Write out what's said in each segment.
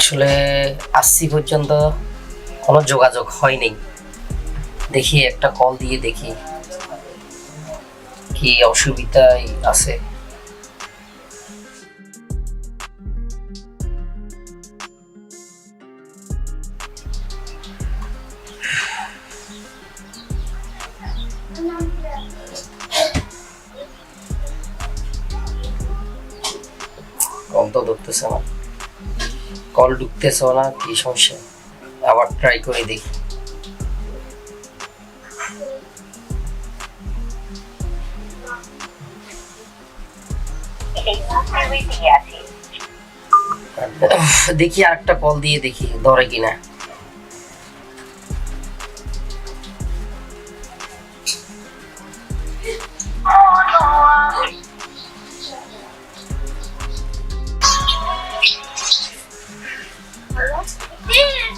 আসলে আসছি পর্যন্ত কোনো যোগাযোগ হয়নি। দেখি, একটা কল দিয়ে দেখি কি অসুবিধাই আছে। কল তো ধরতেছে না কল ঢুকতেছে না কি সমস্যা? আবার ট্রাই করে দেখি। দেখি আরেকটা কল দিয়ে দেখি, ধরে কিনা।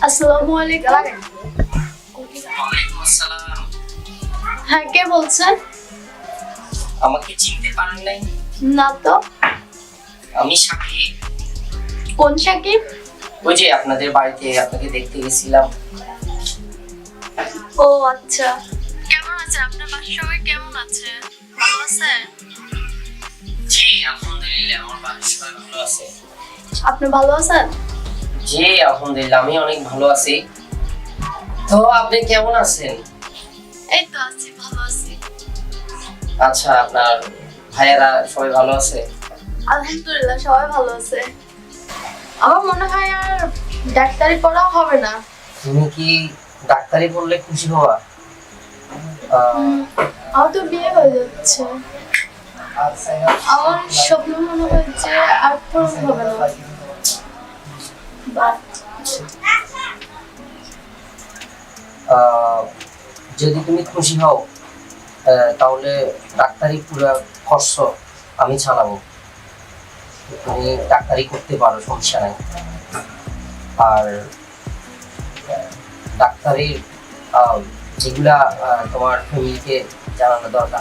আসসালামু আলাইকুম। হ্যাঁ কে বলছেন? আমাকে চিনতে পারেন নাই। না তো। আমি সাকিব। কোন সাকিব? ওই যে আপনাদের বাড়িতে আপনাকে দেখতে গেছিলাম। ও আচ্ছা। কেমন আছে? আপনার বাসার সবাই কেমন আছে? ভালো আছে? জি আলহামদুলিল্লাহ আমার বাড়ির সবাই ভালো আছে। আপনি ভালো আছেন? জি আলহামদুলিল্লাহ আমি অনেক ভালো আছি। তো আপনি কেমন আছেন? এই তো আছি ভালো আছি। আচ্ছা আপনার ভাইয়েরা সবাই ভালো আছে? আলহামদুলিল্লাহ সবাই ভালো আছে। আমার মনে হয় আর ডাক্তারি পড়া হবে না। তুমি কি ডাক্তারি পড়লে খুশি হওয়া? আমার তো বিয়ে হয়ে যাচ্ছে। আমার স্বপ্ন মনে হয় যে আর পূরণ হবে না। যদি তুমি খুশি হও তাহলে ডাক্তারি পুরো খরচ আমি চালাবো। তুমি ডাক্তারি করতে পারো, সমস্যা নাই। আর ডাক্তারির যেগুলা তোমার ফ্যামিলিকে জানানো দরকার।